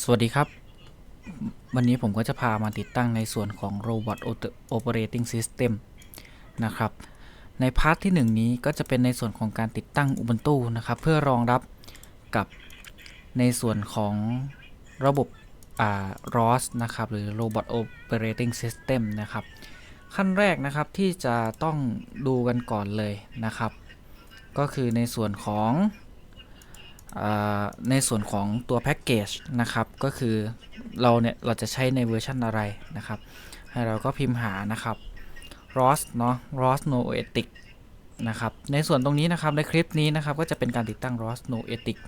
สวัสดีครับ วันนี้ผมก็จะพามาติดตั้งในส่วนของ Robot Operating System นะครับ ในพาร์ทที่ 1 นี้ก็จะเป็นในส่วนของการติดตั้ง Ubuntu นะครับ เพื่อรองรับกับในส่วนของระบบอ่า ROS นะครับ หรือ Robot Operating System นะครับ ขั้นแรกนะครับที่จะต้องดูกันก่อนเลยนะครับ ก็คือในส่วนของ ในส่วนของตัวแพ็กเกจนะครับ ก็คือเราเนี่ย เราจะใช้ในเวอร์ชันอะไรนะครับ ให้เราก็พิมพ์หานะครับ ROS เนาะ ROS Noetic นะครับ ในส่วนตรงนี้นะครับในคลิปนี้นะครับ ก็จะเป็นการติดตั้ง ROS Noetic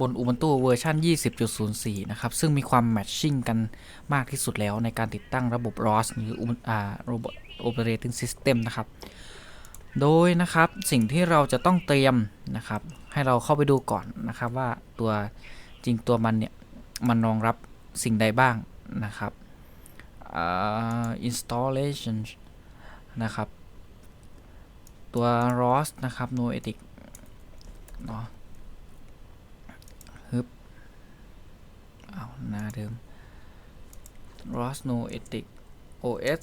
บน Ubuntu เวอร์ชัน20.04 นะครับ ซึ่งมีความแมทชิ่งกันมากที่สุดแล้วในการติดตั้งระบบ ROS หรือ Ubuntu อ่า Robot Operating System นะครับ โดยนะครับสิ่งที่เราจะต้องเตรียมนะครับ ให้เราเข้าไปดูก่อนนะครับว่าตัวจริงตัวมันเนี่ย มันรองรับสิ่งใดบ้างนะครับอ่า installation นะครับ ตัว ROS นะครับ Noetic เนาะฮึบเอาหน้าเดิม ROS Noetic OS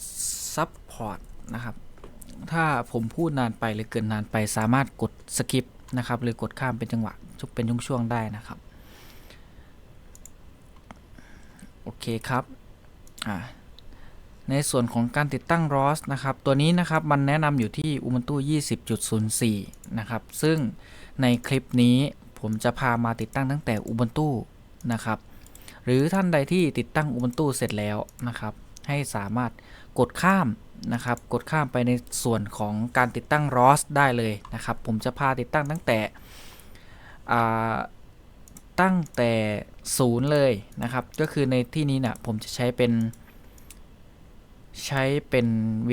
Support นะครับ ถ้าผมพูดนานไปหรือเกินนานไปสามารถกดสกิปนะครับหรือกดข้ามเป็นจังหวะชุกเป็นช่วงๆได้นะครับ โอเคครับอ่าในส่วนของการติดตั้ง ROS นะครับ ตัวนี้นะครับมันแนะนำอยู่ที่ Ubuntu 20.04 นะครับ ซึ่งในคลิปนี้ผมจะพามาติดตั้งตั้งแต่ Ubuntu นะครับ หรือท่านใดที่ติดตั้ง Ubuntu เสร็จแล้วนะครับ ให้สามารถกดข้าม นะครับ กดข้ามไปในส่วนของการติดตั้ง ROS ได้เลยนะครับ ผมจะพาติดตั้งตั้งแต่ตั้งแต่ศูนย์เลยนะครับ ก็คือในที่นี้นะผมจะใช้เป็น ใช้เป็น V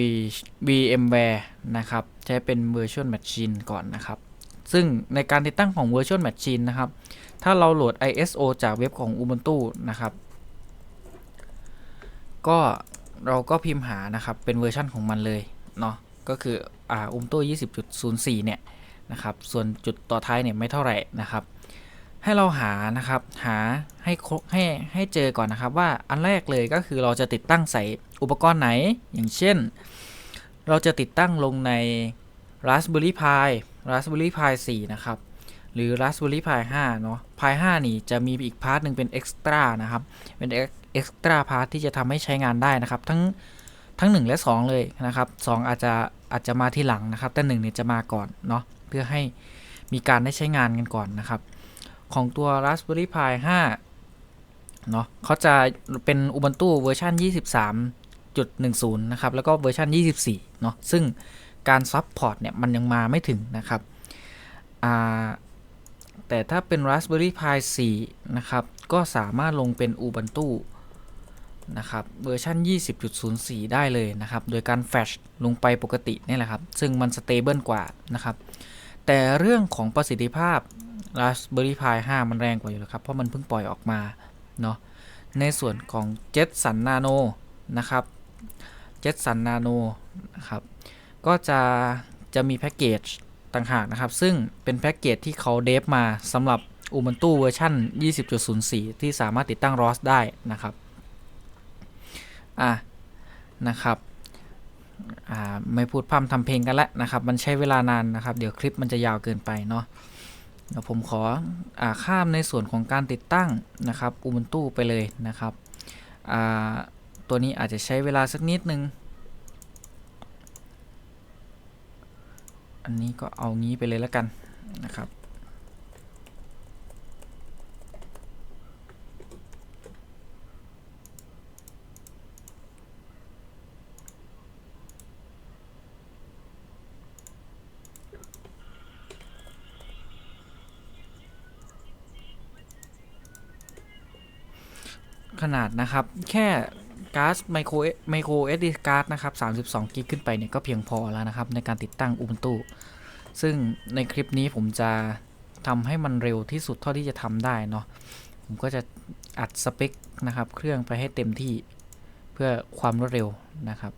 VMware นะครับ ใช้เป็น Virtual Machine ก่อนนะครับ ซึ่งในการติดตั้งของ Virtual Machine นะครับ ถ้าเราโหลด ISO จากเว็บของ Ubuntu นะครับ ก็ เราก็พิมพ์หานะครับ เป็นเวอร์ชันของมันเลยเนาะก็คืออ่า Ubuntu 20.04 เนี่ยนะครับส่วนจุดต่อท้ายเนี่ยไม่เท่าไหร่นะครับ ให้เราหานะครับหาให้ให้ให้เจอก่อนนะครับว่าอันแรกเลยก็คือเราจะติดตั้งใส่อุปกรณ์ไหน อย่างเช่น เราจะติดตั้งลงใน Raspberry Pi Raspberry Pi 4 นะครับ หรือ Raspberry Pi 5 เนาะ Pi 5 นี่จะมีอีกพาร์ทหนึ่งเป็น Extra นะครับ เป็น Extra Part ที่จะทำให้ใช้งานได้นะครับ ทั้งทั้ง 1 และ 2 เลยนะครับ 2 อาจจะอาจจะมาที่หลังนะครับ แต่1เนี่ยจะมาก่อนเนาะเพื่อให้มีการได้ใช้งานกันก่อนนะครับ ของตัว Raspberry Pi 5เนาะเขาจะเป็น Ubuntu เวอร์ชัน23.10 นะครับ แล้วก็เวอร์ชัน24 เนาะซึ่งการซับพอร์ตเนี่ยมันยังมาไม่ถึงนะครับแต่ถ้าเป็น Raspberry Pi 4 นะครับ ก็สามารถลงเป็น Ubuntu นะครับเวอร์ชัน20.04 ได้เลยนะครับ โดยการแฟชลงไปปกตินี่แหละครับ ซึ่งมันสเตเบิลกว่านะครับ แต่เรื่องของประสิทธิภาพ Raspberry Pi 5 มันแรงกว่าอยู่แล้วครับ เพราะมันเพิ่งปล่อยออกมาเนาะในส่วนของ Jetson Nano นะครับ Jetson Nano นะครับก็จะจะมีแพ็กเกจต่างหากนะครับ ซึ่งเป็นแพ็กเกจที่เขาเดฟมาสำหรับ Ubuntu เวอร์ชัน20.04 ที่สามารถติดตั้ง ROS ได้นะครับ อะนะครับอ่าไม่พูดพร่ำทำเพลงกันแล้วนะครับ มันใช้เวลานานนะครับ เดี๋ยวคลิปมันจะยาวเกินไปเนาะเดี๋ยวผมขออาข้ามในส่วนของการติดตั้งนะครับ Ubuntu ไปเลยนะครับอ่าตัวนี้อาจจะใช้เวลาสักนิดนึง อันนี้ก็เอางี้ไปเลยแล้วกันนะครับ ขนาดนะครับ แค่การ์ดไมโครไมโครเอสดีการ์ดนะครับ 32 กิกขึ้นไปเนี่ยก็เพียงพอแล้วนะครับ ในการติดตั้ง Ubuntu ซึ่งในคลิปนี้ผมจะทำให้มันเร็วที่สุดเท่าที่จะทำได้เนาะผมก็จะอัดสเปคนะครับ เครื่องไปให้เต็มที่เพื่อความรวดเร็วนะครับ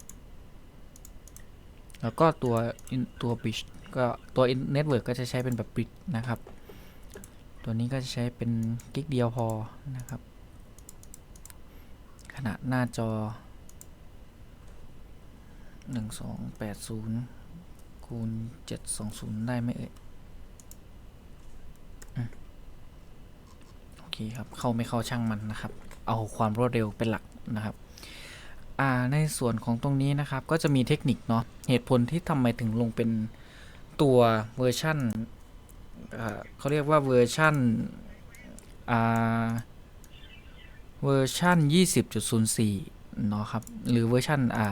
แล้วก็ตัวตัวบิชก็ตัวเน็ตเวิร์กก็จะใช้เป็นแบบบิชนะครับ ตัวนี้ก็จะใช้เป็นกิกเดียวพอนะครับ ขนาดหน้าจอ 1280คูณ720 ได้ไหมเอ่ยโอเคครับ เข้าไม่เข้าช่างมันนะครับ เอาความรวดเร็วเป็นหลักนะครับในส่วนของตรงนี้นะครับ ก็จะมีเทคนิคเนาะเหตุผลที่ทำไมถึงลงเป็นตัวเวอร์ชันเขาเรียกว่าเวอร์ชันอ่า เวอร์ชัน20.04 เนาะครับ หรือเวอร์ชันอ่า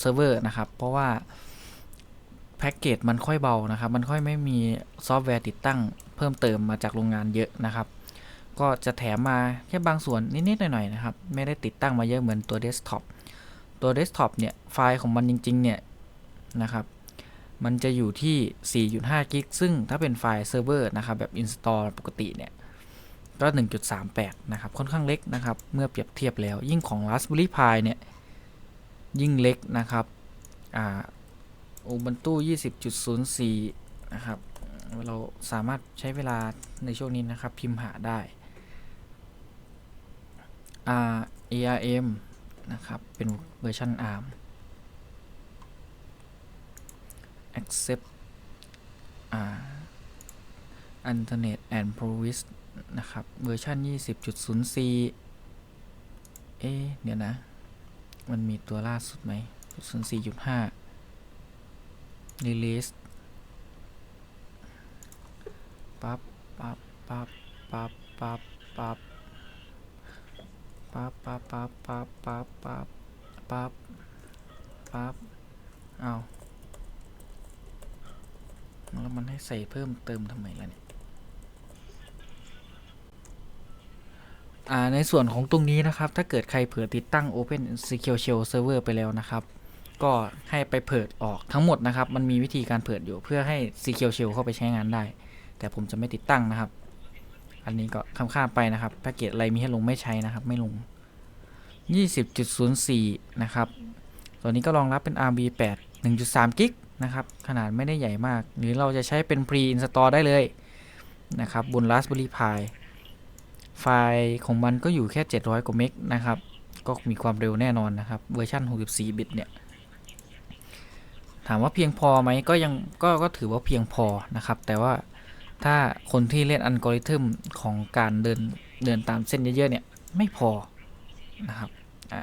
เซิร์ฟเวอร์นะครับ เพราะว่าแพ็กเกจมันค่อยเบานะครับ มันค่อยไม่มีซอฟต์แวร์ติดตั้ง เพิ่มเติมมาจากโรงงานเยอะนะครับ ก็จะแถมมาแค่บางส่วนนิดๆหน่อยๆนะครับ ไม่ได้ติดตั้งมาเยอะเหมือนตัวเดสก์ท็อป ตัวเดสก์ท็อปเนี่ยไฟล์ของมันจริงๆเนี่ยนะครับมันจะอยู่ที่ 4.5 กิก ซึ่งถ้าเป็นไฟล์เซิร์ฟเวอร์นะครับ แบบ install ปกติเนี่ย ก็ 1.38 นะครับ ค่อนข้างเล็กนะครับ เมื่อเปรียบเทียบแล้ว ยิ่งของ Raspberry Pi เนี่ย ยิ่งเล็กนะครับอ่า Ubuntu 20.04 นะครับ เราสามารถใช้เวลาในช่วงนี้นะครับ พิมพ์หาได้อ่า ARM นะครับ เป็นเวอร์ชัน ARM accept อ่า Internet and Provis นะครับเวอร์ชัน20.04เอ๊เดี๋ยวนะ มันมีตัวล่าสุดไหม04.5 release ปั๊บปั๊บปั๊บปั๊บปั๊บปั๊บปั๊บปั๊บปั๊บปั๊บปั๊บปั๊บปั๊บปั๊บอ้าแล้วมันให้ใส่เพิ่มเติมทำไมล่ะเนี่ย ในส่วนของตรงนี้นะครับ ถ้าเกิดใครเผื่อติดตั้ง Open SQL Shell Server ไปแล้วนะครับ ก็ให้ไปเปิดออกทั้งหมดนะครับ มันมีวิธีการเปิดอยู่เพื่อให้ SQL Shell เข้าไปใช้งานได้ แต่ผมจะไม่ติดตั้งนะครับ อันนี้ก็ข้ามๆไปนะครับแพ็กเกจอะไรมีให้ลงไม่ใช้นะครับ ไม่ลง 20.04 นะครับ ตัวนี้ก็รองรับเป็น RB8 1.3 กิกนะครับ ขนาดไม่ได้ใหญ่มาก หรือเราจะใช้เป็น Pre Install ได้เลยนะครับบน Raspberry Pi ไฟล์ของมันก็อยู่แค่ 700 กว่าเมกนะครับ ก็มีความเร็วแน่นอนนะครับ เวอร์ชัน64 บิตเนี่ย ถามว่าเพียงพอไหมก็ยังก็ก็ถือว่าเพียงพอนะครับ แต่ว่าถ้าคนที่เล่นอัลกอริทึมของการเดินเดินตามเส้นเยอะๆเนี่ย ไม่พอนะครับ อ่า